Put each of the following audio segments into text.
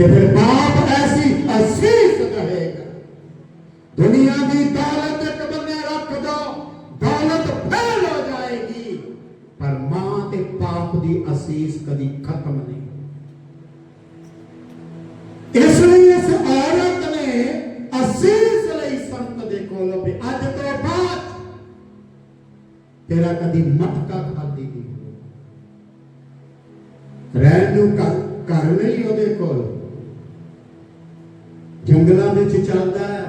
ਤੇ ਫਿਰ ਬਾਪ ਐਸੀ ਅਸੀਸ ਰਹੇਗਾ ਦੁਨੀਆ ਦੀ ਦੌਲਤ ਇੱਕ ਬੰਨੇ ਰੱਖ ਦੋ ਦੌਲਤ ਫੈਲ ਹੋ ਜਾਏਗੀ ਪਰ ਮਾਂ ਤੇ ਬਾਪ ਦੀ ਅਸੀਸ ਕਦੀ ਖਤਮ ਨਹੀਂ ਇਸ ਲਈ ਇਸ ਔਰਤ ਨੇ ਅਸੀਸ ਲਈ ਸੰਤ ਦੇ ਕੋਲ ਵੀ ਅੱਜ ਤੋਂ ਬਾਅਦ ਤੇਰਾ ਕਦੀ ਮਟਕਾ ਖਾਦੀ ਨਹੀਂ ਰਹਿਣ ਨੂੰ ਘਰ ਘਰ ਨਹੀਂ ਉਹਦੇ ਕੋਲ ਜੰਗਲਾਂ ਵਿੱਚ ਚੱਲਦਾ ਹੈ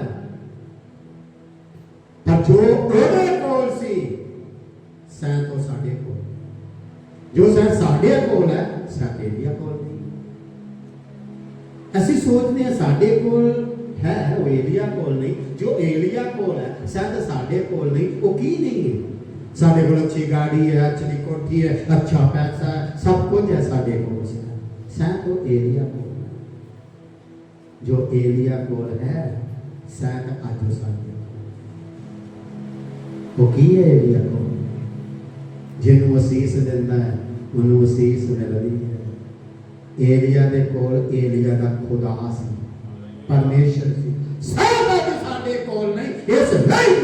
ਪਰ ਜੋ ਉਹਦੇ ਕੋਲ ਸੀ ਸੈਂ ਤੋਂ ਸਾਡੇ ਕੋਲ ਜੋ ਸੈਂ ਸਾਡੇ ਕੋਲ ਹੈ ਸਾਡੇ ਦੀਆਂ ਕੋਲ ਨਹੀਂ ਅਸੀਂ ਸੋਚਦੇ ਹਾਂ ਸਾਡੇ ਕੋਲ ਹੈ ਉਹ ਏਲੀਆ ਕੋਲ ਨਹੀਂ ਜੋ ਏਲੀਆ ਕੋਲ ਹੈ ਸ਼ਾਇਦ ਸਾਡੇ ਕੋਲ ਨਹੀਂ ਉਹ ਕੀ ਨਹੀਂ ਹੈ ਸਾਡੇ ਕੋਲ ਅੱਛੀ ਗਾੜੀ ਹੈ ਅੱਛੀ ਕੋਠੀ ਹੈ ਅੱਛਾ ਪੈਸਾ ਹੈ ਸਭ ਕੁਝ ਹੈ ਸਾਡੇ ਕੋਲ ਸ਼ਾਇਦ ਉਹ ਏਲੀਆ ਕੋਲ ਹੈ। ਜੋ ਏਲੀਆ ਕੋਲ ਹੈ ਸ਼ਾਇਦ ਅੱਜ ਸਾਡੇ। ਉਹ ਕੀ ਹੈ ਏਲੀਆ ਕੋਲ? ਜਿਹਨੂੰ ਅਸੀਸ ਦਿੰਦਾ ਹੈ, ਉਹਨੂੰ ਅਸੀਸ ਮਿਲਦੀ ਹੈ। ਏਲੀਆ ਦੇ ਕੋਲ ਏਲੀਆ ਦਾ ਖੁਦਾ ਸੀ, ਪਰਮੇਸ਼ਰ ਸੀ। ਸਾਡਾ ਸਾਡੇ ਕੋਲ ਨਹੀਂ, ਇਸ ਲਈ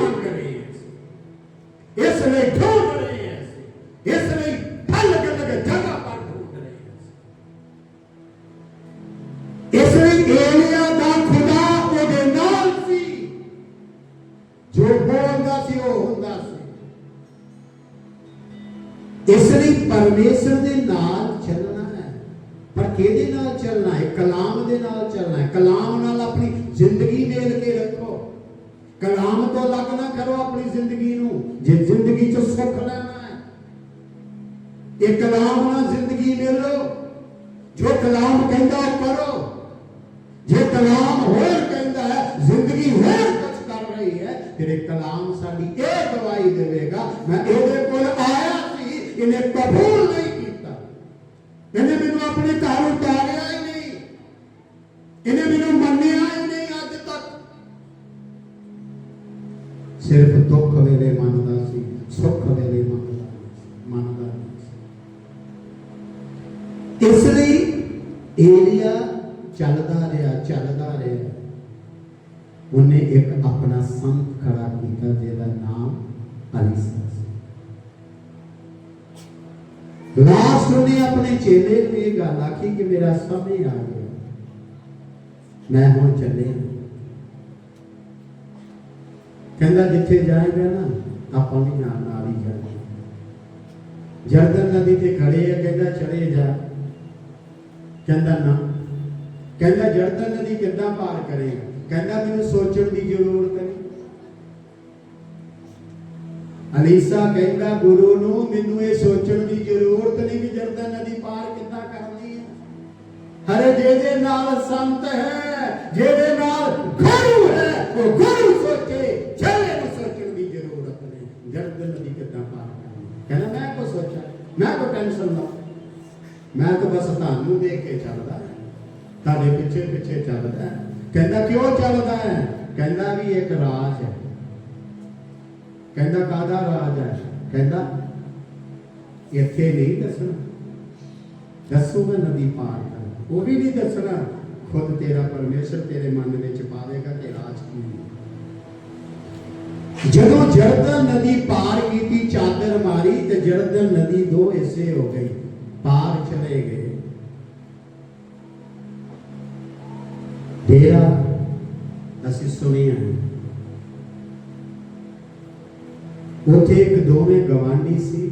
ਕਰੋ ਆਪਣੀ ਜ਼ਿੰਦਗੀ ਨੂੰ ਜੇ ਜ਼ਿੰਦਗੀ 'ਚ ਸੁੱਖ ਲੈਣਾ ਹੈ ਇਹ ਕਲਾਮ ਨਾਲ ਜ਼ਿੰਦਗੀ ਮੇਲੋ ਜੋ ਕਲਾਮ ਕਹਿੰਦਾ ਉਹ ਕਰੋ ਜੇ ਕਲਾਮ ਹੋਰ ਕਹਿੰਦਾ ਹੈ ਜ਼ਿੰਦਗੀ ਹੋਰ ਕੁਝ ਕਰ ਰਹੀ ਹੈ ਫਿਰ ਇਹ ਕਲਾਮ ਸਾਡੀ ਇਹ ਗਵਾਹੀ ਦੇਵੇਗਾ ਮੈਂ ਇਹਦੇ ਕੋਲ ਆਇਆ ਸੀ ਇਹਨੇ ਕਬੂਲ ਉਹਨੇ ਇੱਕ ਆਪਣਾ ਸੰਤ ਖੜਾ ਕੀਤਾ ਜਿਹਦਾ ਨਾਮ ਅਲੀਸਾ ਸੀ। ਲਾਸਟ ਉਹਨੇ ਆਪਣੇ ਚੇਲੇ ਨੂੰ ਇਹ ਗੱਲ ਆਖੀ ਕਿ ਮੇਰਾ ਸਮੇਂ ਆ ਗਿਆ। ਮੈਂ ਹੁਣ ਚੱਲਿਆ। ਕਹਿੰਦਾ ਜਿੱਥੇ ਜਾਏਗਾ ਨਾ, ਆਪਾਂ ਵੀ ਨਾਲ ਨਾਲ ਹੀ ਜਾਣਾ। ਜਰਦਨ ਨਦੀ ਤੇ ਖੜੇ ਆ, ਕਹਿੰਦਾ ਚਲੇ ਜਾ। ਕਹਿੰਦਾ ਨਾ। ਕਹਿੰਦਾ ਜਰਦਨ ਨਦੀ ਕਿੱਦਾਂ ਪਾਰ ਕਰੇਗਾ? ਕਹਿੰਦਾ ਮੈਨੂੰ ਸੋਚਣ ਦੀ ਜ਼ਰੂਰਤ ਨਹੀਂ। ਅਲੀਸਾ ਕਹਿੰਦਾ, ਗੁਰੂ ਨੂੰ ਮੈਨੂੰ ਇਹ ਸੋਚਣ ਦੀ ਜ਼ਰੂਰਤ ਨਹੀਂ ਕਿ ਜਰਦਨ ਨਦੀ ਪਾਰ ਕਿੱਦਾਂ ਕਰਨੀ ਹੈ। ਹਰੇ ਜਿਹਦੇ ਨਾਲ ਸੰਤ ਹੈ, ਜਿਹਦੇ ਨਾਲ ਗੁਰੂ ਹੈ, ਉਹ ਗੁਰੂ ਸੋਚੇ ਚਲੇ ਨੂੰ ਸੋਚਣ ਦੀ ਜ਼ਰੂਰਤ ਨਹੀਂ। ਜਰਦਨ ਨਦੀ ਕਿੱਦਾਂ ਪਾਰ ਕਰਨੀ ਕਹਿੰਦਾ, ਮੈਂ ਕੋ ਸੋਚਾਂ, ਮੈਂ ਕੋ ਟੈਨਸ਼ਨ ਲਾ। ਮੈਂ ਤਾਂ ਬਸ ਤੁਹਾਨੂੰ ਦੇਖ ਕੇ ਚੱਲਦਾ ਤੁਹਾਡੇ ਪਿੱਛੇ ਪਿੱਛੇ ਚੱਲਦਾ ਕਹਿੰਦਾ ਕਿਉਂ ਚੱਲਦਾ ਹੈ ਕਹਿੰਦਾ ਵੀ ਇੱਕ ਰਾਜ ਹੈ ਕਹਿੰਦਾ ਕਾਦਾ ਰਾਜ ਹੈ ਕਹਿੰਦਾ ਇੱਥੇ ਨਹੀਂ ਦੱਸਣਾ ਦੱਸੂਗਾ ਨਦੀ ਪਾਰ ਕਰ ਉਹ ਵੀ ਨਹੀਂ ਦੱਸਣਾ ਖੁਦ ਤੇਰਾ ਪਰਮੇਸ਼ਰ ਤੇਰੇ ਮਨ ਵਿੱਚ ਪਾਵੇਗਾ ਕਿ ਰਾਜ ਕੀ ਹੈ ਜਦੋਂ ਜਰਦਨ ਨਦੀ ਪਾਰ ਕੀਤੀ ਚਾਦਰ ਮਾਰੀ ਤੇ ਜਰਦਨ ਨਦੀ ਦੋ ਹਿੱਸੇ ਹੋ ਗਈ ਪਾਰ ਚਲੇ ਗਏ ਉੱਥੇ ਇੱਕ ਦੋਵੇਂ ਗਵਾਂਢੀ ਸੀ।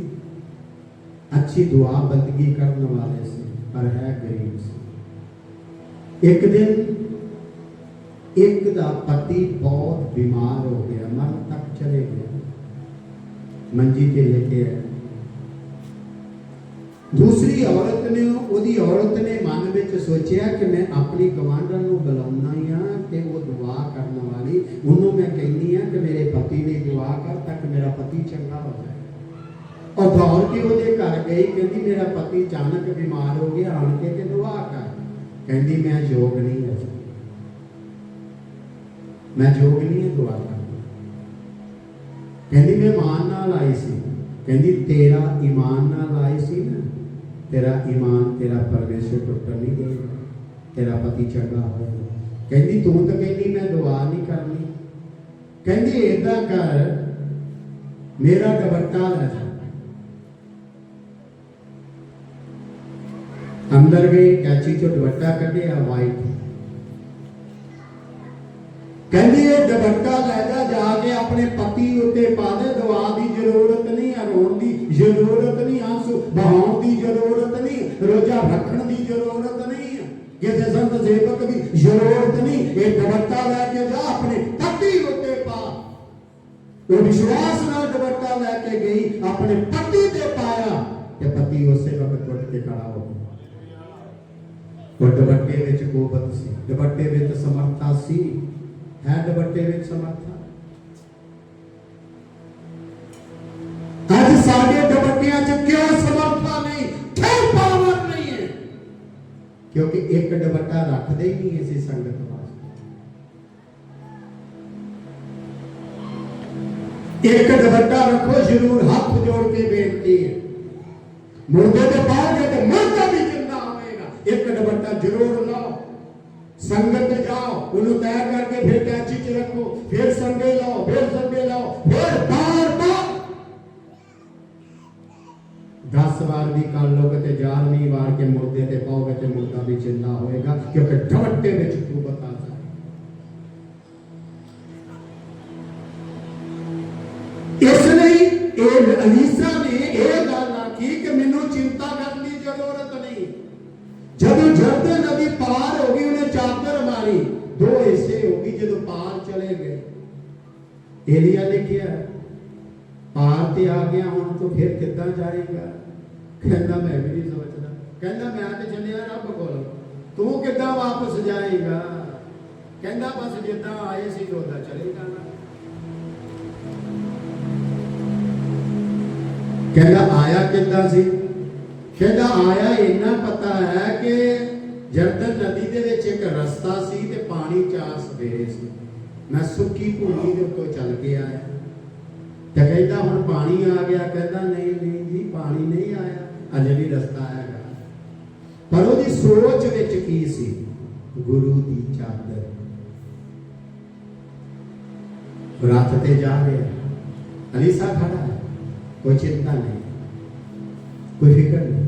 ਅੱਛੀ ਦੁਆ ਬੰਦਗੀ ਕਰਨ ਵਾਲੇ ਸੀ, ਪਰ ਹੈ ਗਰੀਬ ਸੀ। ਇੱਕ ਦਿਨ ਇੱਕ ਦਾ ਪਤੀ ਬਹੁਤ ਬਿਮਾਰ ਹੋ ਗਿਆ, ਮਨ ਤੱਕ ਚਲੇ ਗਿਆ। ਮੰਜੀ ਤੇ ਲੈਕੇ ਆਇਆ। ਦੂਸਰੀ ਔਰਤ ਨੇ ਉਹਦੀ ਔਰਤ ਨੇ ਮਨ ਵਿੱਚ ਸੋਚਿਆ ਕਿ ਮੈਂ ਆਪਣੀ ਗਵਾਂਢਣ ਨੂੰ ਬੁਲਾਉਣਾ ਹੀ ਤੇ ਉਹ ਦੁਆ ਕਰਨ ਵਾਲੀ ਉਹਨੂੰ ਮੈਂ ਕਹਿੰਦੀ ਆ ਕਿ ਮੇਰੇ ਪਤੀ ਦੀ ਦੁਆ ਕਰ ਤੱਕ ਮੇਰਾ ਪਤੀ ਚੰਗਾ ਹੋ ਜਾਏ ਉਹ ਦੌੜ ਕੇ ਉਹਦੇ ਘਰ ਗਈ ਕਹਿੰਦੀ ਮੇਰਾ ਪਤੀ ਅਚਾਨਕ ਬਿਮਾਰ ਹੋ ਗਿਆ ਆਣ ਕੇ ਤੇ ਦੁਆ ਕਰ ਕਹਿੰਦੀ ਮੈਂ ਯੋਗ ਨਹੀਂ ਹਾਂ ਮੈਂ ਯੋਗ ਨਹੀਂ ਹਾਂ ਦੁਆ ਕਰਨ ਕਹਿੰਦੀ ਮੈਂ ਇਮਾਨ ਨਾਲ ਆਈ ਸੀ ਕਹਿੰਦੀ ਤੇਰਾ ਈਮਾਨ ਨਾਲ ਆਈ ਸੀ ਨਾ ਤੇਰਾ ਈਮਾਨ ਤੇਰਾ ਪਰਮੇਸ਼ਰ ਟੁੱਟਣ ਨਹੀਂ ਦੇਗਾ ਤੇਰਾ ਪਤੀ ਚੰਗਾ ਹੋਵੇਗਾ ਕਹਿੰਦੀ, ਤੂੰ ਤਾਂ ਕਹਿੰਦੀ, ਮੈਂ ਦੁਆ ਨਹੀਂ ਕਰਨੀ। ਕਹਿੰਦੀ, ਏਦਾਂ ਕਰ, ਮੇਰਾ ਦੁਪੱਟਾ ਲੈ ਜਾ। ਅੰਦਰ ਗਈ, ਕੈਚੀ ਚੋਂ ਦੁਪੱਟਾ ਕੱਢਿਆ ਵਾਈਟ ਕਹਿੰਦੀ, ਇਹ ਦੁਪੱਟਾ ਲੈ ਜਾ ਜਾ ਕੇ ਆਪਣੇ ਪਤੀ ਉੱਤੇ ਪਾ ਦੇ। ਦੁਆ ਦੀ ਜ਼ਰੂਰਤ ਨਹੀਂ ਰੋਣ ਦੀ ਜ਼ਰੂਰਤ ਨਹੀਂ ਆਂਸੂ ਬਹਾਉਣ ਦੀ ਜ਼ਰੂਰਤ ਨਹੀਂ, ਰੋਜ਼ਾ ਰੱਖਣ ਦੀ ਜ਼ਰੂਰਤ ਨਹੀਂ ਕਿਸੇ ਸੰਤ ਸੇਵਕ ਦੀ ਜ਼ਰੂਰਤ ਨਹੀਂ ਇਹ ਦੁਪੱਟਾ ਲੈ ਕੇ ਜਾ ਆਪਣੇ ਪਤੀ ਉੱਤੇ ਪਾ ਉਹ ਵਿਸ਼ਵਾਸ ਨਾਲ ਦੁਪੱਟਾ ਲੈ ਕੇ ਗਈ ਆਪਣੇ ਪਤੀ ਤੇ ਪਾਇਆ ਤੇ ਪਤੀ ਉਸੇ ਵਕਤ ਉੱਠ ਕੇ ਖੜਾ ਹੋ ਗਿਆ ਉਹ ਦੁਪੱਟੇ ਵਿੱਚ ਕੋਬਤ ਸੀ ਦੁਪੱਟੇ ਵਿੱਚ ਸਮਰਥਾ ਸੀ ਹੈ ਦੁਪੱਟੇ ਵਿੱਚ ਸਮਰਥਾ ਅੱਜ ਸਾਡੇ ਦੁਪੱਟਿਆਂ 'ਚ ਕਿਉਂ ਸਮਰਥਾ ਨਹੀਂ ਕਿਉਂ ਪਾਵਰ ਨਹੀਂ ਹੈ ਕਿਉਂਕਿ ਇੱਕ ਦੁਪੱਟਾ ਰੱਖਦੇ ਹੀ ਨਹੀਂ ਇਸੇ ਸੰਗਤ ਵਾਸਤੇ ਇੱਕ ਦੁਪੱਟਾ ਰੱਖੋ ਜ਼ਰੂਰ ਹੱਥ ਜੋੜ ਕੇ ਬੇਨਤੀ ਹੈ ਮੁਰਦੇ ਤੇ ਪਾਓਗੇ ਤੇ ਮੁਰਦਾ ਵੀ ਜਿੰਦਾ ਹੋਵੇਗਾ ਇੱਕ ਦੁਪੱਟਾ ਜ਼ਰੂਰ ਲਾਓ ਸੰਗਤ ਤੇ ਜਾਓ ਉਹਨੂੰ ਤੈਅ ਕਰਕੇ ਫਿਰ ਟੈਚੀ ਚ ਰੱਖੋ ਫਿਰ ਸੰਗੇ ਲਾਓ ਫਿਰ ਸੰਗੇ ਲਾਓ ਫਿਰ ਵਾਰ ਵੀ ਕਰ ਲੋਗੇ ਤੇ 11ਵੀਂ ਵਾਰ ਕੇ ਮੁਰਦੇ ਤੇ ਪਾਓਗੇ ਤੇ ਮੁਰਦਾ ਵੀ ਜਿੰਦਾ ਹੋਏਗਾ, ਕਿਉਂਕਿ ਦੁਪੱਟੇ ਵਿੱਚ ਤੂੰ ਬਤਾ ਇਸ ਲਈ ਇਹ ਅਲੀਸਾ ਨੇ ਇਹ ਗੱਲ ਆਖੀ ਕਿ ਮੈਨੂੰ ਚਿੰਤਾ ਕਰਨ ਦੀ ਜ਼ਰੂਰਤ ਨਹੀਂ। ਜਦੋਂ ਜਰਦਨ ਨਦੀ ਪਾਰ ਹੋ ਗਈ, ਉਹਨੇ ਚਾਦਰ ਮਾਰੀ। ਦੋ ਹਿੱਸੇ ਹੋ ਗਈ ਜਦੋਂ ਪਾਰ ਚਲੇ ਗਏ। ਏਲੀਆ ਨੇ ਕਿਹਾ ਪਾਰ ਤੇ ਆ ਗਿਆ, ਹੁਣ ਤੂੰ ਫਿਰ ਕਿੱਦਾਂ ਜਾਏਗਾ? ਕਹਿੰਦਾ ਮੈਂ ਵੀ ਨਹੀਂ ਸੋਚਦਾ। ਕਹਿੰਦਾ ਮੈਂ ਤੇ ਚੱਲਿਆ ਰੱਬ ਕੋਲ। ਤੂੰ ਕਿੱਦਾਂ ਵਾਪਸ ਜਾਏਗਾ? ਕਹਿੰਦਾ ਬਸ ਜਿੱਦਾਂ ਆਏ ਸੀ ਉਦਾਂ ਚਲੇ ਜਾਣਾ ਕਹਿੰਦਾ ਆਇਆ ਕਿੱਦਾਂ ਸੀ? ਕਹਿੰਦਾ ਆਇਆ ਇੰਨਾ ਪਤਾ ਹੈ ਕਿ ਜਰਦਨ ਨਦੀ ਦੇ ਵਿੱਚ ਇੱਕ ਰਸਤਾ ਸੀ ਤੇ ਪਾਣੀ ਚਾਰ ਸਵੇਰੇ ਸੀ। ਮੈਂ ਸੁੱਕੀ ਭੂਮੀ ਦੇ ਉੱਤੋਂ ਚੱਲ ਕੇ ਆਇਆ। ਤੇ ਕਹਿੰਦਾ ਹੁਣ ਪਾਣੀ ਆ ਗਿਆ। ਕਹਿੰਦਾ ਨਹੀਂ ਨਹੀਂ ਜੀ, ਪਾਣੀ ਨਹੀਂ ਆਇਆ। ਅਜੇ ਵੀ ਰਸਤਾ ਹੈਗਾ ਪਰ ਉਹਦੀ ਸੋਚ ਵਿੱਚ ਕੀ ਸੀ ਗੁਰੂ ਦੀ ਚਾਦਰ ਰੱਥ ਤੇ ਜਾ ਰਿਹਾ ਅਲੀਸਾ ਖੜਾ ਹੈ ਕੋਈ ਚਿੰਤਾ ਨਹੀਂ ਕੋਈ ਫਿਕਰ ਨਹੀਂ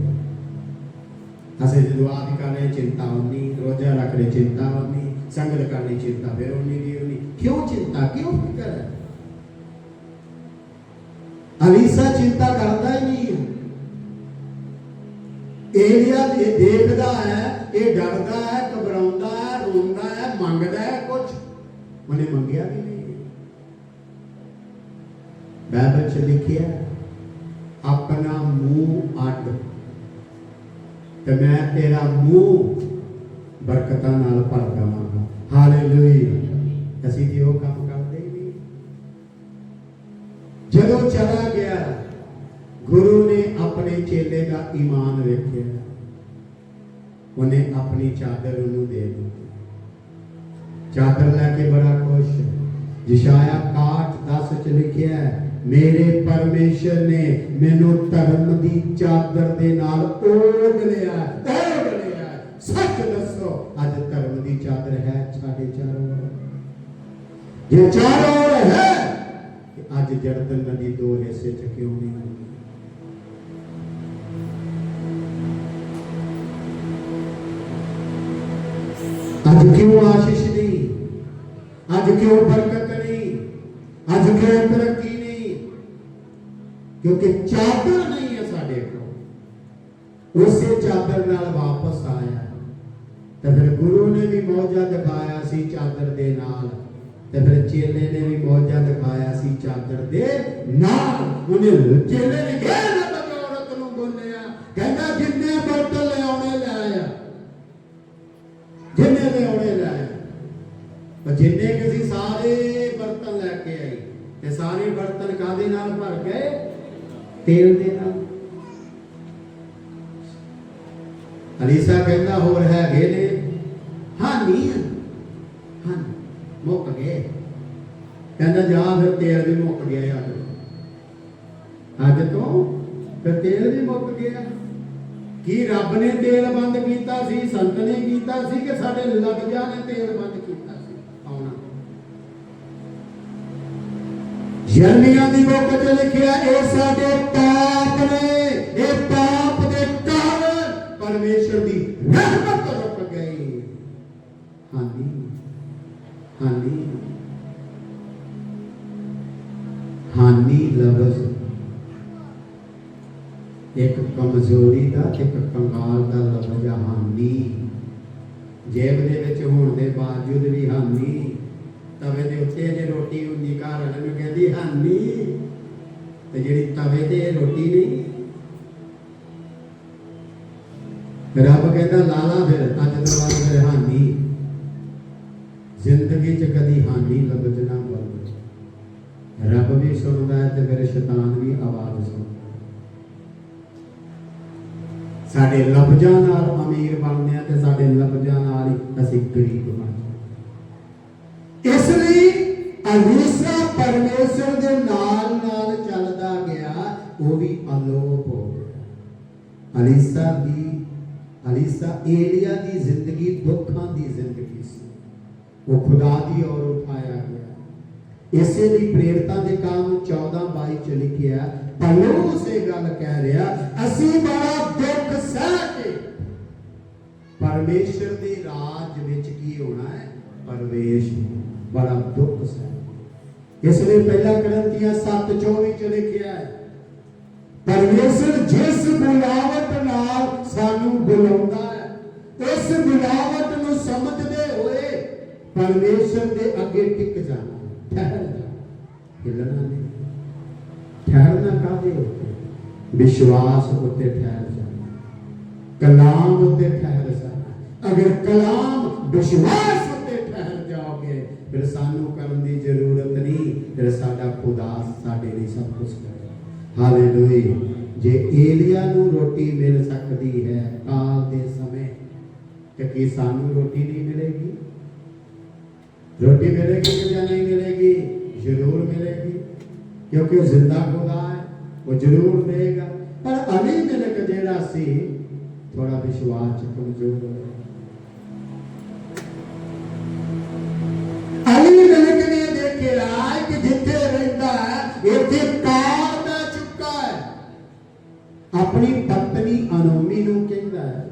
ਅਸੀਂ ਦੁਆ ਵੀ ਕਰ ਰਹੇ ਚਿੰਤਾ ਹੋਣੀ ਰੋਜ਼ਾ ਰੱਖ ਰਹੇ ਚਿੰਤਾ ਹੋਣੀ ਸੰਗਤ ਕਰਨੀ ਚਿੰਤਾ ਫਿਰ ਹੋਣੀ ਦੀ ਹੋਣੀ ਕਿਉਂ ਚਿੰਤਾ ਕਿਉਂ ਫਿਕਰ ਹੈ ਅਲੀਸਾ ਚਿੰਤਾ ਕਰਦਾ ਹੀ ਨਹੀਂ ਹੈ ਏਲੀਆ ਇਹ ਦੇਖਦਾ ਹੈ ਇਹ ਡਰਦਾ ਹੈ ਘਬਰਾਉਂਦਾ ਹੈ ਰੋਂਦਾ ਹੈ ਮੰਗਦਾ ਹੈ ਕੁਝ ਉਹਨੇ ਮੰਗਿਆ ਵੀ ਨਹੀਂ ਬਾਈਬਲ 'ਚ ਲਿਖਿਆ ਹੈ, ਆਪਣਾ ਮੂੰਹ ਅੱਡ ਤੇ ਮੈਂ ਤੇਰਾ ਮੂੰਹ ਬਰਕਤਾਂ ਨਾਲ ਭਰ ਦੇਵਾਂਗਾ ਹਾਲੇਲੂਇਆ ਅਸੀਂ ਜੀ ਉਹ ਕੰਮ ਕਰਦੇ ਹੀ ਨਹੀਂ ਜਦੋਂ ਚਲਾ ਗਿਆ ਗੁਰੂ ਨੇ चेले का ईमान वेखे उन्हें अपनी चादर दे दी चादर लैके बड़ा खुश, जशाया काठ दस च लिखे है, मेरे परमेश्वर ने मेनु धर्म की चादर के नाल ओढ़ लिया ओढ़ लिया सच दसो अज धर्म की चादर है साढ़े चारों ये चारों है अज जड़तन नदी दो हिस्से च क्यों नहीं आई ਦੋ ਹਿੱਸੇ ਚ ਕਿਉਂ ਨਹੀਂ ਹੋਈ ਅੱਜ ਕਿਉਂ ਆਸ਼ੀਸ਼ ਨਹੀਂ ਅੱਜ ਕਿਉਂ ਬਰਕਤ ਨਹੀਂ ਅੱਜ ਕਿਉਂ ਤਰੱਕੀ ਨਹੀਂ ਕਿਉਂਕਿ ਚਾਦਰ ਨਹੀਂ ਹੈ ਸਾਡੇ ਕੋਲ ਉਸੇ ਚਾਦਰ ਨਾਲ ਵਾਪਸ ਆਇਆ ਤੇ ਫਿਰ ਗੁਰੂ ਨੇ ਵੀ ਮੌਜਾ ਦਿਖਾਇਆ ਸੀ ਚਾਦਰ ਦੇ ਨਾਲ ਤੇ ਫਿਰ ਚੇਲੇ ਨੇ ਵੀ ਮੌਜਾ ਦਿਖਾਇਆ ਸੀ ਚਾਦਰ ਦੇ ਨਾਲ ਉਹਨੇ ਚੇਲੇ ਨੇ ਕਿਹਾ ਪਰ ਜਿੰਨੇ ਕਿ ਅਸੀਂ ਸਾਰੇ ਬਰਤਨ ਲੈ ਕੇ ਆਏ, ਤੇ ਸਾਰੇ ਬਰਤਨ ਕਾਦੇ ਨਾਲ ਭਰ ਗਏ ਤੇਲ ਦੇ ਨਾਲ। ਅਲੀਸਾ ਕਹਿੰਦਾ, ਹੋਰ ਹੈਗੇ ਨੇ? ਹਾਂ, ਨਹੀਂ ਹਾਂ, ਮੁੱਕ ਗਏ। ਕਹਿੰਦਾ, ਜਾ ਫਿਰ ਤੇਲ ਵੀ ਮੁੱਕ ਗਿਆ ਅੱਜ ਅੱਜ ਤੋਂ। ਫਿਰ ਤੇਲ ਵੀ ਮੁੱਕ ਗਿਆ। ਕੀ ਰੱਬ ਨੇ ਤੇਲ ਬੰਦ ਕੀਤਾ ਸੀ, ਸੰਤ ਨੇ ਕੀਤਾ ਸੀ ਕਿ ਸਾਡੇ ਲਫ਼ਜ਼ਾਂ ਨੇ ਤੇਲ ਬੰਦ ਕੀਤਾ? ਯਰਮੀਆ ਦੀ ਬੁੱਕ 'ਚ ਲਿਖਿਆ, ਇਹ ਸਾਡੇ ਪਾਪ ਨੇ। ਇਹ ਪਾਪ ਦੇ ਕਾਰਨ ਪਰਮੇਸ਼ਰ ਦੀ ਰਹਿਮਤ ਰੁਕ ਗਈ। ਹਾਂਜੀ ਹਾਨੀ ਹਾਨੀ ਲਫ਼ਜ਼। ਇੱਕ ਕਮਜ਼ੋਰੀ ਦਾ, ਇੱਕ ਕੰਗਾਲ ਦਾ ਲਫ਼ਜ਼ ਹਾਨੀ ਜੇਬ ਦੇ ਵਿੱਚ ਹੋਣ ਦੇ ਬਾਵਜੂਦ ਵੀ ਹਾਨੀ ਤਵੇ ਦੇ ਉੱਤੇ ਜੇ ਰੋਟੀ ਹੁੰਦੀ, ਘਰ ਵਾਲੇ ਨੂੰ ਕਹਿੰਦੀ, ਹਾਨੀ। ਤੇ ਜਿਹੜੀ ਤਵੇ ਤੇ ਰੋਟੀ ਨਹੀਂ, ਰੱਬ ਕਹਿੰਦਾ, ਲਾਲਾ ਫਿਰ, ਅੱਜ ਤੋਂ ਬਾਅਦ ਫਿਰ ਹਾਨੀ। ਜ਼ਿੰਦਗੀ 'ਚ ਕਦੀ ਹਾਨੀ ਲਫ਼ਜ਼ ਨਾ ਬੋਲੋ ਰੱਬ ਵੀ ਸੁਣਦਾ ਹੈ ਤੇ ਮੇਰੇ ਸ਼ੈਤਾਨ ਵੀ ਆਵਾਜ਼ ਸੁਣਦਾ ਸਾਡੇ ਲਫ਼ਜ਼ਾਂ ਨਾਲ ਅਮੀਰ ਬਣਦੇ ਆ ਤੇ ਸਾਡੇ ਲਫ਼ਜ਼ਾਂ ਨਾਲ ਅਸੀਂ ਗਰੀਬ ਬਣਦੇ ਜਾਂਦੇ ਇਸ ਲਈ ਅਲੀਸਾ ਪਰਮੇਸ਼ਰ ਦੇ ਨਾਲ ਨਾਲ ਚੱਲਦਾ ਗਿਆ, ਉਹ ਵੀ ਅਲੋਪ ਹੋ ਗਿਆ। ਅਲੀਸਾ ਦੀ ਅਲੀਸਾ ਏਲੀਆ ਦੀ ਜ਼ਿੰਦਗੀ, ਦੁੱਖਾਂ ਦੀ ਜ਼ਿੰਦਗੀ ਸੀ। ਉਹ ਖੁਦਾ ਦੀ ਔਰ ਉਠਾਇਆ ਗਿਆ। ਇਸੇ ਲਈ ਪ੍ਰੇਰਤਾ ਦੇ ਕੰਮ 14 22 ਚ ਲਿਖਿਆ ਪਲੂਸ ਇਹ ਗੱਲ ਕਹਿ ਰਿਹਾ, ਅਸੀਂ ਬੜਾ ਦੁੱਖ ਸਹਿ ਕੇ ਪਰਮੇਸ਼ਰ ਦੇ ਰਾਜ ਵਿੱਚ ਕੀ ਹੋਣਾ ਹੈ? ਪਰਵੇਸ਼ ਬੜਾ ਦੁੱਖ ਸਹਿ। ਇਸ ਲਈ ਪਹਿਲਾ ਕਰੰਤੀਆਂ 7:24 ਚ ਲਿਖਿਆ ਹੈ, ਪਰਮੇਸ਼ਰ ਜਿਸ ਬੁਲਾਵਟ ਨਾਲ ਸਾਨੂੰ ਬੁਲਾਉਂਦਾ ਹੈ ਉਸ ਬੁਲਾਵਟ ਨੂੰ ਸਮਝਦੇ ਹੋਏ ਪਰਮੇਸ਼ਰ ਦੇ ਅੱਗੇ ਟਿਕ ਜਾਣਾ ਠਹਿਰ ਜਾ ਹਿੱਲਣਾ ਨਹੀਂ, ਠਹਿਰਨਾ ਕਾਹਦੇ ਉੱਤੇ? ਵਿਸ਼ਵਾਸ ਉੱਤੇ ਠਹਿਰ ਜਾਣਾ ਕਲਾਮ ਉੱਤੇ ਠਹਿਰ ਜਾਣਾ ਅਗਰ ਕਲਾਮ ਵਿਸ਼ਵਾਸ ਉੱਤੇ ਫਿਰ ਸਾਨੂੰ ਕਰਨ ਦੀ ਜ਼ਰੂਰਤ ਨਹੀਂ, ਫਿਰ ਸਾਡਾ ਖੁਦਾ ਸਾਡੇ ਲਈ ਸਭ ਕੁਝ ਕਰੇਗਾ ਹਾਲੇਲੂਇਆ ਜੇ ਏਲੀਆ ਨੂੰ ਰੋਟੀ ਮਿਲ ਸਕਦੀ ਹੈ ਕਾਲ ਦੇ ਸਮੇਂ, ਤੇ ਕੀ ਸਾਨੂੰ ਰੋਟੀ ਨਹੀਂ ਮਿਲੇਗੀ? ਰੋਟੀ ਮਿਲੇਗੀ ਕਿ ਜਾਂ ਨਹੀਂ ਮਿਲੇਗੀ? ਜ਼ਰੂਰ ਮਿਲੇਗੀ। ਕਿਉਂਕਿ ਉਹ ਜ਼ਿੰਦਾ ਖੁਦਾ ਹੈ, ਉਹ ਜ਼ਰੂਰ ਦੇਗਾ ਪਰ ਅਲੀ ਮਿਲਕ ਜਿਹੜਾ ਸੀ ਥੋੜਾ ਵਿਸ਼ਵਾਸ ਕਮਜ਼ੋਰ ਹੋਇਆ ਇੱਥੇ ਕਾਲ ਪੈ ਚੁੱਕਾ ਹੈ। ਆਪਣੀ ਪਤਨੀ ਅਨੋਮੀ ਨੂੰ ਕਹਿੰਦਾ ਹੈ,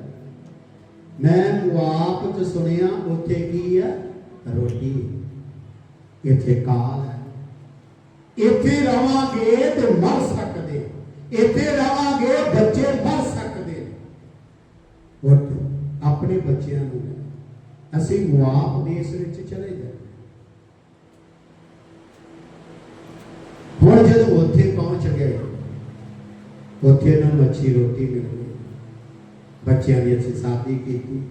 ਮੈਂ ਮੁਆਪ ਚ ਸੁਣਿਆ, ਉੱਥੇ ਕੀ ਹੈ? ਰੋਟੀ। ਇੱਥੇ ਕਾਲ ਹੈ। ਇੱਥੇ ਰਵਾਂਗੇ ਤੇ ਮਰ ਸਕਦੇ। ਇੱਥੇ ਰਵਾਂਗੇ, ਬੱਚੇ ਮਰ ਸਕਦੇ। ਉੱਠ, ਆਪਣੇ ਬੱਚਿਆਂ ਨੂੰ ਅਸੀਂ ਮੁਆਪ ਦੇਸ਼ ਵਿੱਚ ਚਲੇ ਜਾਈਏ। ਹੁਣ ਜਦੋਂ ਉੱਥੇ ਪਹੁੰਚ ਗਏ ਉੱਥੇ ਇਹਨਾਂ ਨੂੰ ਅੱਛੀ ਰੋਟੀ ਮਿਲ ਗਈ ਬੱਚਿਆਂ ਦੀ ਅੱਛੀ ਸ਼ਾਦੀ ਕੀਤੀ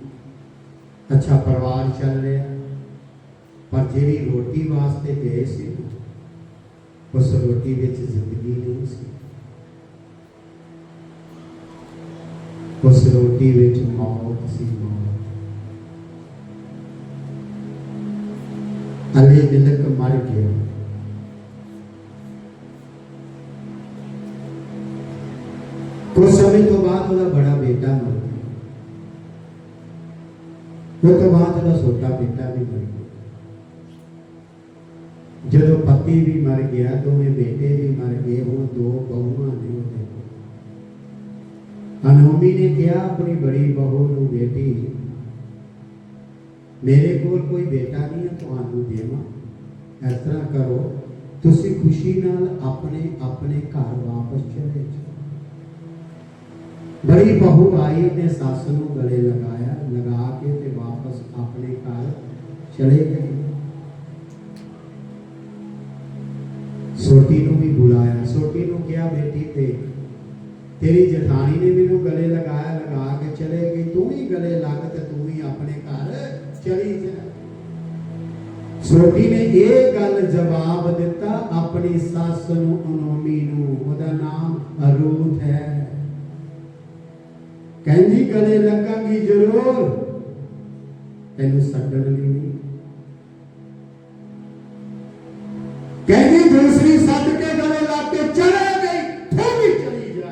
ਅੱਛਾ ਪਰਿਵਾਰ ਚੱਲ ਰਿਹਾ ਪਰ ਜਿਹੜੀ ਰੋਟੀ ਵਾਸਤੇ ਗਏ ਸੀ ਨਾ, ਉਸ ਰੋਟੀ ਵਿੱਚ ਜ਼ਿੰਦਗੀ ਨਹੀਂ ਸੀ ਉਸ ਰੋਟੀ ਵਿੱਚ ਮੌਤ ਸੀ ਮੌਤ ਅਲੀ ਮਿਲਕ ਮਰ ਗਿਆ वाला बड़ा बेटा मर गया तो छोटा बेटा भी मर गया जो पति भी मर गया तो वे बेटे भी मर गए वो दो बहुआ ने अनोमी ने कहा अपनी बड़ी बहू नु बेटी मेरे को कोई बेटा नहीं है तो देवा इस तरह करो तुम खुशी नाल अपने अपने घर वापस चले जाओ ਬੜੀ ਬਹੂ ਆਈ ਉਹਨੇ ਸੱਸ ਨੂੰ ਗਲੇ ਲਗਾਇਆ, ਲਗਾ ਕੇ ਤੇ ਵਾਪਸ ਆਪਣੇ ਘਰ ਚਲੇ ਗਏ। ਛੋਟੀ ਨੂੰ ਵੀ ਬੁਲਾਇਆ। ਛੋਟੀ ਨੂੰ ਕਿਹਾ, ਬੇਟੀ, ਤੇ ਤੇਰੀ ਜਠਾਣੀ ਨੇ ਮੈਨੂੰ ਗਲੇ ਲਗਾਇਆ, ਲਗਾ ਕੇ ਚਲੇ ਗਈ ਤੂੰ ਵੀ ਗਲੇ ਲੱਗ ਤੇ ਤੂੰ ਹੀ ਆਪਣੇ ਘਰ ਚਲੀ ਜਾ। ਛੋਟੀ ਨੇ ਇਹ ਗੱਲ ਜਵਾਬ ਦਿੱਤਾ, ਆਪਣੀ ਸੱਸ ਨੂੰ ਅਨੋਮੀ ਨੂੰ, ਉਹਦਾ ਨਾਮ ਅਰੂਥ ਹੈ। ਕਹਿੰਦੀ ਕਦੇ ਲੱਗਾਂਗੀ ਜ਼ਰੂਰ। ਤੈਨੂੰ ਸੱਦਣ ਲਈ ਨਹੀਂ। ਕਹਿੰਦੀ ਦੂਸਰੀ ਛੱਡ ਕੇ ਗਲੇ ਲੱਗ ਕੇ ਚਲੇ ਗਈ ਤੂੰ ਵੀ ਚਲੀ ਜਾ।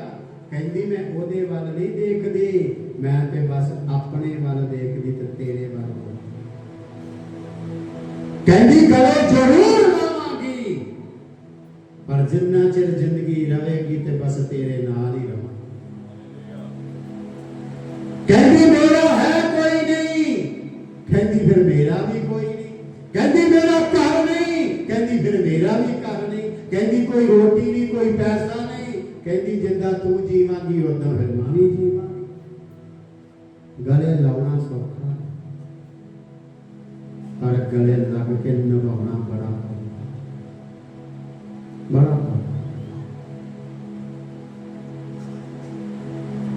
ਕਹਿੰਦੀ ਮੈਂ ਉਹਦੇ ਵੱਲ ਨਹੀਂ ਦੇਖਦੀ, ਮੈਂ ਤੇ ਬਸ ਆਪਣੇ ਵੱਲ ਦੇਖਦੀ ਤੇ ਤੇਰੇ ਵੱਲ ਕਹਿੰਦੀ ਗਲੇ ਜ਼ਰੂਰ ਲਾਵਾਂਗੀ, ਪਰ ਜਿੰਨਾ ਚਿਰ ਜ਼ਿੰਦਗੀ ਰਹੇਗੀ ਤੇ ਬਸ ਤੇਰੇ ਨਾਲ ਹੀ ਰਵਾਂਗੀ कहती, मेरा है कोई नहीं। कहती, फिर मेरा भी कोई नहीं। कहती, मेरा घर नहीं। कहती, फिर मेरा भी घर नहीं। कहती, कोई रोटी नहीं, कोई पैसा नहीं। कहती, जिदा तू जीवांगी उदा फिर मैं भी जीवा गले लाना सौखा पर गले लग के निभाना बड़ा बड़ा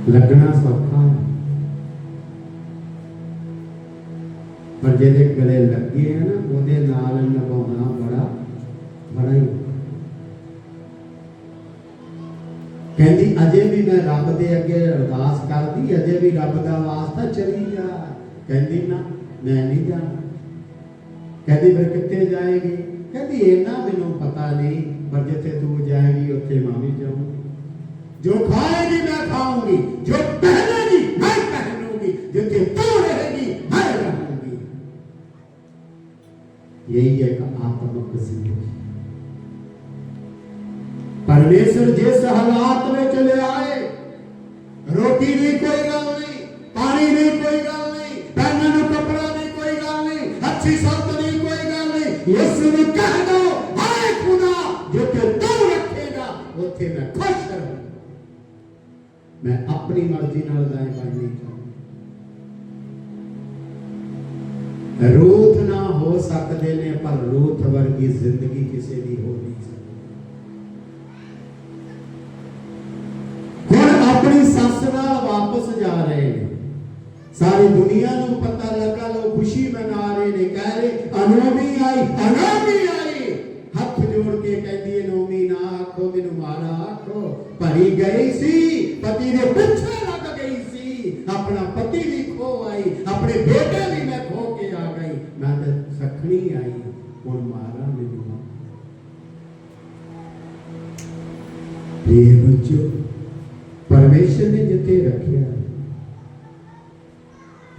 लगना सौखा है। ਪਰ ਜਿਹਦੇ ਗਲੇ ਲੱਗੇ ਆ ਨਾ, ਉਹਦੇ ਨਾਲ ਨਿਭਾਉਣਾ ਬੜਾ ਬੜਾ ਹੀ ਕਹਿੰਦੀ, ਅਜੇ ਵੀ ਮੈਂ ਰੱਬ ਦੇ ਅੱਗੇ ਅਰਦਾਸ ਕਰਦੀ, ਅਜੇ ਵੀ ਰੱਬ ਦਾ ਵਾਸਤਾ ਚਲੀ ਜਾ। ਕਹਿੰਦੀ, ਨਾ, ਮੈਂ ਨਹੀਂ ਜਾਣਾ। ਕਹਿੰਦੀ, ਫਿਰ ਕਿੱਥੇ ਜਾਏਗੀ? ਕਹਿੰਦੀ ਇਹਨਾਂ ਮੈਨੂੰ ਪਤਾ ਨਹੀਂ, ਪਰ ਜਿੱਥੇ ਤੂੰ ਜਾਏਗੀ, ਉੱਥੇ ਮੈਂ ਵੀ ਜਾਊਂਗੀ। ਜੋ ਖਾਏਗੀ, ਮੈਂ ਖਾਊਂਗੀ, ਜੋ ਪਹਿਨੇਗੀ यही एक आत्म प्रसिद्ध है। परमेश्वर जिस हालात में चले आए, रोटी भी कोई गल नहीं, पानी भी कोई गल नहीं पहनने में कपड़ा भी कोई गल नहीं, अच्छी सत भी कोई गल नहीं। यीशु ने कह दो, हाय खुदा, जो ते तू रखेगा उथे मैं खुश रहूँगा मैं अपनी मर्ज़ी नाल दाएँ बाएँ नहीं करूँगा ਹੋ ਸਕਦੇ ਨੇ, ਪਰ ਰੂਥ ਵਰਗੀ ਜ਼ਿੰਦਗੀ ਕਿਸੇ ਦੀ ਹੋ ਨਹੀਂ ਸਕਦੀ। ਹੁਣ ਆਪਣੀ ਸੱਸ ਨਾਲ ਵਾਪਸ ਜਾ ਰਹੇ ਨੇ। ਸਾਰੀ ਦੁਨੀਆ ਨੂੰ ਪਤਾ ਲੱਗਾ, ਲੋਕ ਖੁਸ਼ੀ ਮਨਾ ਰਹੇ ਨੇ, ਕਹਿ ਰਹੇ, ਅਨੋਮੀ ਆਈ ਅਨੋਮੀ ਆਈ! ਹੱਥ ਜੋੜ ਕੇ ਕਹਿੰਦੀ ਹੈ ਨੋਮੀ ਨਾ ਆਖੋ, ਮੈਨੂੰ ਮਾਰਾ ਆਖੋ। ਭਰੀ ਗਈ ਸੀ, ਪਤੀ ਦੇ ਪਿੱਛੇ ਲੱਗ ਗਈ ਸੀ। ਆਪਣਾ ਪਤੀ ਵੀ ਖੋ ਆਈ, ਆਪਣੇ ਬੇਟੇ ਵੀ ਮੈਂ ਖੋ ਕੇ ਆ ਗਈ ਮੈਂ ਤਾਂ ਸਖਣੀ ਆਈ ਹੁਣ ਮਾਰਾ ਮੈਨੂੰ ਇਹ ਬੱਚੋ ਪਰਮੇਸ਼ਰ ਨੇ ਜਿੱਥੇ ਰੱਖਿਆ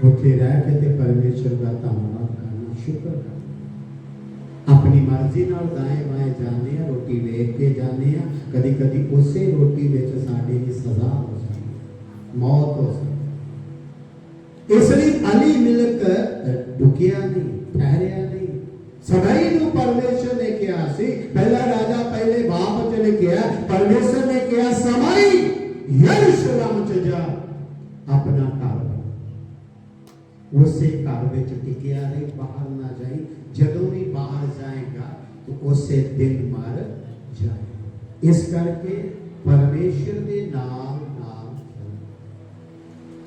ਉੱਥੇ ਰਹਿ ਕੇ ਤੇ ਪਰਮੇਸ਼ਰ ਦਾ ਧੰਨਵਾਦ ਕਰਨਾ ਸ਼ੁਕਰ ਕਰਨਾ ਆਪਣੀ ਮਰਜ਼ੀ ਨਾਲ ਦਾएं ਬਾएं ਜਾਂਦੇ ਆ, ਰੋਟੀ ਵੇਖ ਕੇ ਜਾਂਦੇ ਆ। ਕਦੀ ਕਦੀ ਉਸੇ ਰੋਟੀ ਵਿੱਚ ਸਾਡੇ ਦੀ ਸਜ਼ਾ ਹੋ ਜਾਂਦੀ ਮੌਤ ਹੋ ਸਕਦੀ ਇਸ ਲਈ ਅਲੀ ਮਿਲਕ ਦੁਕਿਆ ਨਹੀਂ, ਠਹਿਰਿਆ ਨਹੀਂ। ਸਦਾਈ ਨੂੰ ਪਰਮੇਸ਼ਰ ਨੇ ਕਿਹਾ ਸੀ, ਪਹਿਲਾ ਰਾਜਾ ਪਹਿਲੇ ਬਾਪ ਚ ਕਿਹਾ, ਪਰਮੇਸ਼ਰ ਨੇ ਕਿਹਾ, ਸਮਾਈ ਯਰੂਸ਼ਲਮ ਚ ਜਾ, ਆਪਣਾ ਉਸੇ ਘਰ ਵਿੱਚ ਟਿਕਿਆ ਰਹੇ, ਬਾਹਰ ਨਾ ਜਾਈ। ਜਦੋਂ ਵੀ ਬਾਹਰ ਜਾਏਗਾ, ਤਾਂ ਉਸੇ ਦਿਨ ਮਰ ਜਾਏ। ਇਸ ਕਰਕੇ ਪਰਮੇਸ਼ਰ ਦੇ ਨਾਲ ਨਾਲ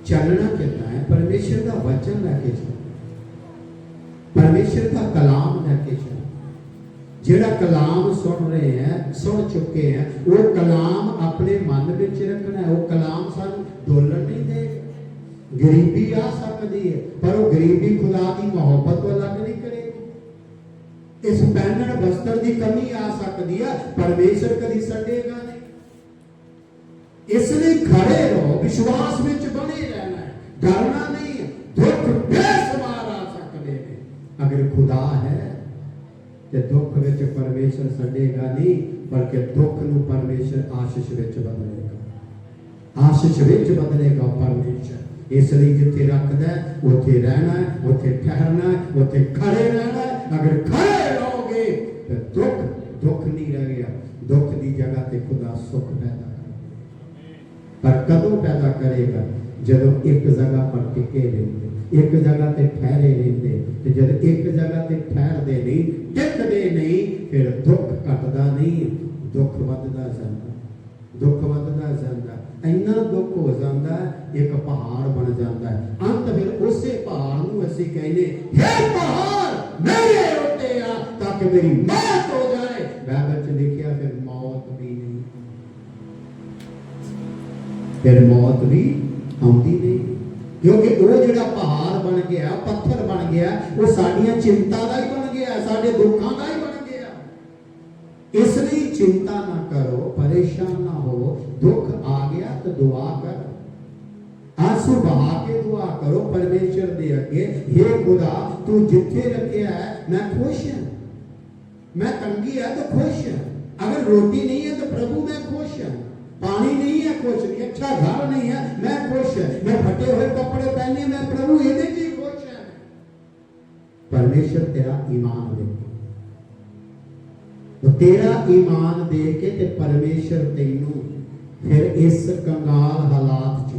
ਚੱਲਣਾ। ਕਿੱਦਾਂ ਹੈ? ਪਰਮੇਸ਼ਰ ਦਾ ਵਚਨ ਲੈ ਕੇ ਚੱਲਣਾ ਪਰਮੇਸ਼ਰ ਦਾ ਕਲਾਮ ਲੈ ਕੇ ਚੱਲਣਾ ਜਿਹੜਾ ਕਲਾਮ ਸੁਣ ਰਹੇ ਹੈ, ਸੁਣ ਚੁੱਕੇ ਹੈ, ਉਹ ਕਲਾਮ ਆਪਣੇ ਮਨ ਵਿੱਚ ਰੱਖਣਾ ਹੈ। ਉਹ ਕਲਾਮ ਸਾਨੂੰ ਡੋਲਣ ਨਹੀਂ ਦੇ ਗਰੀਬੀ ਆ ਸਕਦੀ ਹੈ ਪਰ ਉਹ ਗਰੀਬੀ ਖੁਦਾ ਦੀ ਮੁਹੱਬਤ ਤੋਂ ਅਲੱਗ ਨਹੀਂ ਕਰੇਗੀ ਇਸ ਪਹਿਨਣ ਵਸਤਰ ਦੀ ਕਮੀ ਆ ਸਕਦੀ ਹੈ ਪਰਮੇਸ਼ਰ ਕਦੀ ਛੱਡੇਗਾ ਨਹੀਂ ਇਸ ਲਈ ਖੜੇ ਰਹੋ ਵਿਸ਼ਵਾਸ ਵਿੱਚ ਬਣੇ ਰਹਿਣਾ ਹੈ ਡਰਨਾ ਨਹੀਂ ਹੈ। ਦੁੱਖ ਬੇਸ਼ੁਮਾਰ ਆ ਸਕਦੇ ਨੇ ਅਗਰ ਖੁਦਾ ਹੈ ਤੇ ਦੁੱਖ ਵਿੱਚ ਪਰਮੇਸ਼ਰ ਛੱਡੇਗਾ ਨਹੀਂ ਬਲਕਿ ਦੁੱਖ ਨੂੰ ਪਰਮੇਸ਼ਰ ਆਸ਼ੀਸ਼ ਵਿੱਚ ਬਦਲੇਗਾ ਆਸ਼ੀਸ਼ ਵਿੱਚ ਬਦਲੇਗਾ ਪਰਮੇਸ਼ਰ ਇਸ ਲਈ ਜਿੱਥੇ ਰੱਖਦਾ ਉੱਥੇ ਰਹਿਣਾ ਉੱਥੇ ਠਹਿਰਨਾ ਉੱਥੇ ਖੜੇ ਰਹਿਣਾ ਅਗਰ ਖੜੇ ਰਹੋਗੇ, ਤੇ ਦੁੱਖ ਦੁੱਖ ਨਹੀਂ ਰਹੇਗਾ ਦੁੱਖ ਦੀ ਜਗ੍ਹਾ ਤੇ ਖੁਦਾ ਸੁੱਖ ਪੈਦਾ ਪਰ ਕਦੋਂ ਪੈਦਾ ਕਰੇਗਾ? ਜਦੋਂ ਇੱਕ ਜਗ੍ਹਾ ਪਰ ਟਿਕੇ ਰਹਿੰਦੇ, ਇੱਕ ਜਗ੍ਹਾ ਤੇ ਠਹਿਰੇ ਰਹਿੰਦੇ ਤੇ ਜਦ ਇੱਕ ਜਗ੍ਹਾ ਤੇ ਠਹਿਰਦੇ ਨਹੀਂ, ਟਿਕਦੇ ਨਹੀਂ, ਫਿਰ ਦੁੱਖ ਘਟਦਾ ਨਹੀਂ, ਦੁੱਖ ਵੱਧਦਾ ਜਾਂਦਾ। ਦੁੱਖ ਵੱਧਦਾ ਜਾਂਦਾ। ਇੰਨਾ ਦੁੱਖ ਹੋ ਜਾਂਦਾ ਇੱਕ ਪਹਾੜ ਬਣ ਜਾਂਦਾ ਅੰਤ ਫਿਰ ਉਸੇ ਪਹਾੜ ਨੂੰ ਅਸੀਂ ਕਹਿੰਦੇ, ਹੈ ਪਹਾੜ, ਮੇਰੇ ਉੱਤੇ ਆ, ਤਾਂ ਕਿ ਮੇਰੀ ਮੌਤ ਹੋ ਜਾਏ। ਬਾਈਬਲ 'ਚ ਲਿਖਿਆ, ਫਿਰ ਮੌਤ ਵੀ ਨਹੀਂ ਫਿਰ ਮੌਤ ਵੀ ਆਉਂਦੀ ਨਹੀਂ। ਕਿਉਂਕਿ ਉਹ ਜਿਹੜਾ ਪਹਾੜ ਬਣ ਗਿਆ, ਪੱਥਰ ਬਣ ਗਿਆ, ਉਹ ਸਾਡੀਆਂ ਚਿੰਤਾ ਦਾ ਹੀ ਬਣ ਗਿਆ, ਸਾਡੇ ਦੁੱਖਾਂ ਦਾ ਹੀ ਬਣ ਗਿਆ। ਇਸ ਲਈ ਚਿੰਤਾ ਨਾ ਕਰੋ, ਪਰੇਸ਼ਾਨ ਨਾ ਹੋ आँसू बहा के दुआ करो, परमेश्वर दे अगे हे खुदा, तू जिथे रखे है, मैं खुश हूँ मैं तंगी है तो खुश हूँ अगर रोटी नहीं है तो प्रभु, मैं खुश हूँ पानी नहीं है, खुश अच्छा घर नहीं है, मैं खुश हूँ मैं फटे हुए कपड़े पहने, मैं प्रभु ये दे जी खुश हूँ परमेश्वर तेरा ईमान देखे। तो तेरा ईमान दे के ते परमेश्वर तेनू फिर इस कंगाल हालात चो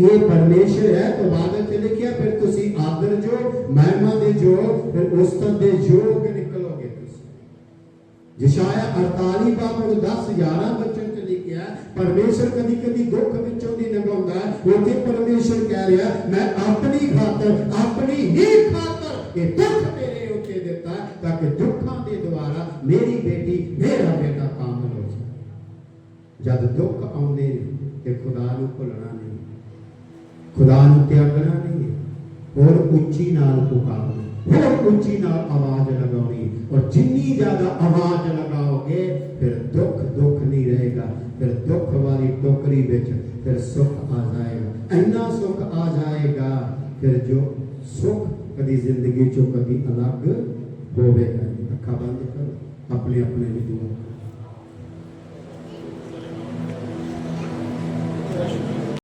ਇਹ ਪਰਮੇਸ਼ਰ ਹੈ, ਤਾਂ ਬਾਦਲ ਤੇ ਲਿਖਿਆ ਫਿਰ ਤੁਸੀਂ ਆਦਰ ਜੋ, ਮਹਿਮਾ ਦੇ ਜੋ, ਫਿਰ ਉਸਤਤ ਦੇ ਯੋਗ ਨਿਕਲੋਗੇ ਤੁਸੀਂ। ਜਿਸ਼ਾਇਆ 48 ਬਾਬੂ 10 11 ਬੱਚਨ ਤੇ ਲਿਖਿਆ ਪਰਮੇਸ਼ਰ ਕਦੀ ਕਦੀ ਦੁੱਖ ਵਿੱਚੋਂ ਦੀ ਲੰਘਾਉਂਦਾ ਉੱਥੇ ਪਰਮੇਸ਼ਰ ਕਹਿ ਰਿਹਾ, ਮੈਂ ਆਪਣੀ ਖਾਤਰ, ਆਪਣੀ ਹੀ ਖਾਤਰ ਇਹ ਦੁੱਖ ਤੇਰੇ ਉੱਤੇ ਦਿੱਤਾ ਤਾਂ ਕਿ ਦੁੱਖਾਂ ਦੇ ਦੁਆਰਾ ਮੇਰੀ ਬੇਟੀ, ਮੇਰਾ ਬੇਟਾ ਕਾਮਲ ਹੋ ਜਾਵੇ। ਜਦ ਦੁੱਖ ਆਉਂਦੇ ਨੇ, ਤੇ ਖੁਦਾ ਨੂੰ ਭੁੱਲਣਾ ਨਹੀਂ। ਖੁਦਾ ਨੂੰ ਤਿਆਗਣਾ ਨਹੀਂ ਹੈ ਹੋਰ ਉੱਚੀ ਨਾਲ ਪੁਕਾਰਨਾ ਹੋਰ ਉੱਚੀ ਨਾਲ ਆਵਾਜ਼ ਲਗਾਉਣੀ ਔਰ ਜਿੰਨੀ ਜ਼ਿਆਦਾ ਆਵਾਜ਼ ਲਗਾਓਗੇ ਫਿਰ ਦੁੱਖ ਦੁੱਖ ਨਹੀਂ ਰਹੇਗਾ ਫਿਰ ਦੁੱਖ ਵਾਲੀ ਟੋਕਰੀ ਵਿੱਚ ਫਿਰ ਸੁੱਖ ਆ ਜਾਏਗਾ ਇੰਨਾ ਸੁੱਖ ਆ ਜਾਏਗਾ ਫਿਰ ਜੋ ਸੁੱਖ ਕਦੀ ਜ਼ਿੰਦਗੀ ਚੋਂ ਕਦੀ ਅਲੱਗ ਹੋਵੇਗਾ ਨਹੀਂ। ਅੱਖਾਂ ਬੰਦ ਕਰੋ ਆਪਣੇ ਆਪਣੇ ਲਈ ਦੁਆ ਕਰੋ